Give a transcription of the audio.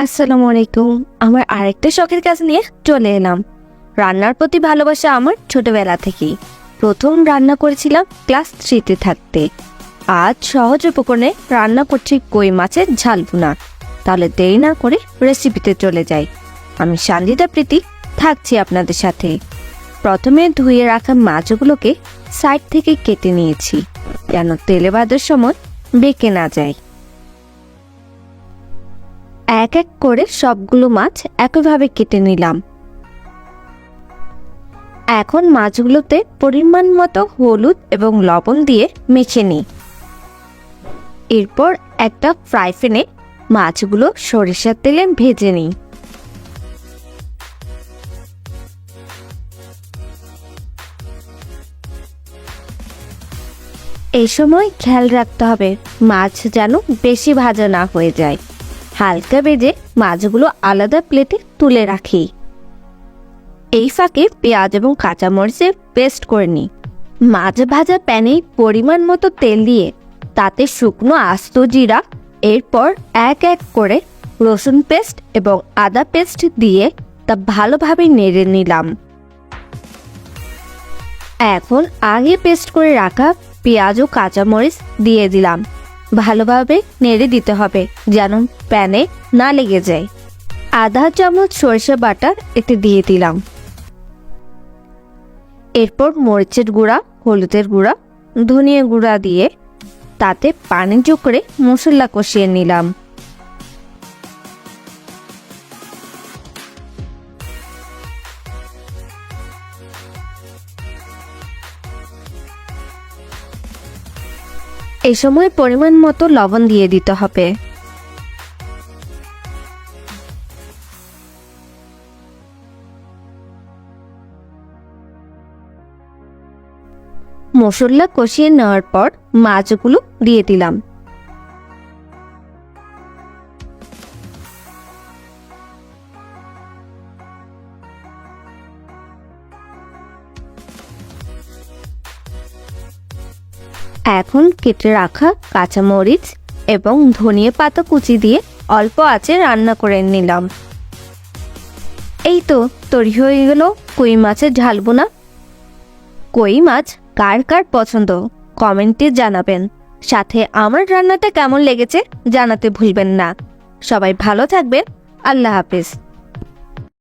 আসসালামু আলাইকুম। আমার আরেকটা শখের কাজ নিয়ে চলে এলাম। রান্নার প্রতি ভালোবাসা আমার ছোটবেলা থেকেই। প্রথম রান্না করেছিলাম ক্লাস থ্রিতে থাকতে। আজ সহজ উপকরণে রান্না করছি কই মাছের ঝাল ভুনা। তাহলে দেরি না করে রেসিপিতে চলে যাই। আমি সঞ্জিতা প্রীতি, থাকছি আপনাদের সাথে। প্রথমে ধুয়ে রাখা মাছগুলোকে সাইড থেকে কেটে নিয়েছি, যেন তেলে বাঁধার সময় বেঁকে না যায়। এক এক করে সবগুলো মাছ একইভাবে কেটে নিলাম। এখন মাছগুলোতে পরিমাণ মতো হলুদ এবং লবণ দিয়ে মেখে নিই। এরপর একটা ফ্রাই প্যানে মাছগুলো সরিষার তেলে ভেজে নিই। এই সময় খেয়াল রাখতে হবে, মাছ যেন বেশি ভাজা না হয়ে যায়। হালকা বেজে মাছগুলো আলাদা প্লেটে তুলে রাখি। এই ফাঁকে পেঁয়াজ এবং কাঁচামরিচের পেস্ট করে নিই। মাছ ভাজা প্যানে পরিমাণ মতো তেল দিয়ে তাতে শুকনো আস্ত জিরা, এরপর এক এক করে রসুন পেস্ট এবং আদা পেস্ট দিয়ে তা ভালোভাবে নেড়ে নিলাম। এখন আগে পেস্ট করে রাখা পেঁয়াজ ও কাঁচামরিচ দিয়ে দিলাম। ভালোভাবে নেড়ে দিতে হবে যেন প্যানে না লেগে যায়। আধা চামচ সরষে বাটা এতে দিয়ে দিলাম। এরপর মরিচের গুঁড়া, হলুদের গুঁড়া, ধনিয়া গুঁড়া দিয়ে তাতে পানি যোগ করে মশলা কষিয়ে নিলাম। এই সময় পরিমাণ মতো লবণ দিয়ে দিতে হবে। মশলা কষিয়ে নেওয়ার পর মাছগুলো দিয়ে দিলাম। এখন কেটে রাখা কাঁচামরিচ এবং ধনিয়া পাতা কুচি দিয়ে অল্প আঁচে রান্না করে নিলাম। এই তো তৈরি হয়ে গেল কই মাছের ঝালবোনা কই মাছ কার কার পছন্দ কমেন্টে জানাবেন। সাথে আমার রান্নাটা কেমন লেগেছে জানাতে ভুলবেন না। সবাই ভালো থাকবেন। আল্লাহ হাফেজ।